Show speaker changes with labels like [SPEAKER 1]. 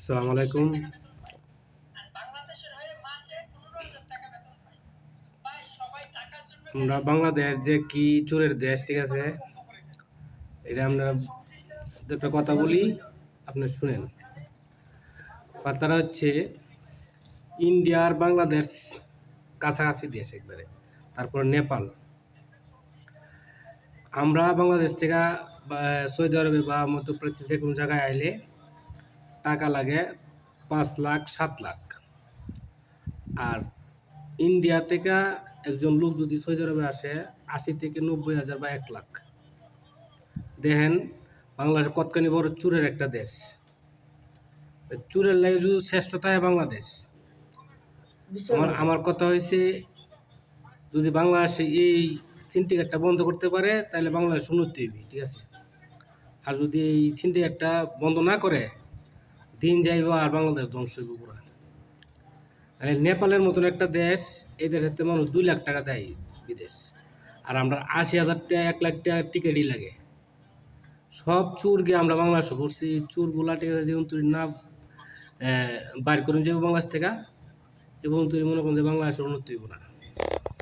[SPEAKER 1] আসসালামু আলাইকুম। আমরা বাংলাদেশ যে কি চোরের দেশ, ঠিক আছে? এটা আমরা একটা কথা বলি, আপনি শুনেন। কথাটা হচ্ছে, ইন্ডিয়া আর বাংলাদেশ কাছাকাছি দেশ একবারে, তারপর নেপাল। আমরা বাংলাদেশ থেকে সৌদি আরবে বা মধ্যপ্রাচ্য যে কোনো জায়গায় আইলে টাকা লাগে পাঁচ লাখ সাত লাখ। আর ইন্ডিয়া থেকে একজন লোক যদি সৌদি আরবে আসে আশি থেকে নব্বই হাজার বা এক লাখ। দেখেন বাংলাদেশ কতখানি বড় চুরের একটা দেশ। চুরের লাগে শুধু শ্রেষ্ঠতায় বাংলাদেশ। আমার আমার কথা হয়েছে যদি বাংলাদেশে এই সিন্ডিকেটটা বন্ধ করতে পারে তাহলে বাংলাদেশ উন্নতি হবে ঠিক আছে? আর যদি এই সিন্ডিকেটটা বন্ধ না করে দিন যাইব আর বাংলাদেশ ধ্বংস হইব পুরা। মানে নেপালের মতন একটা দেশ, এই দেশের মানুষ দুই লাখ টাকা দেয় বিদেশ। আর আমরা আশি হাজার টাকা, এক লাখ টাকা টিকিটই লাগে। সব চুর গিয়ে আমরা বাংলাদেশে করছি চুরগুলা ঠিক আছে, যেমন তুই না বাইর করে যাব বাংলাদেশ থেকে এবং তুই মনে করেন যে বাংলাদেশের উন্নতি হইব না।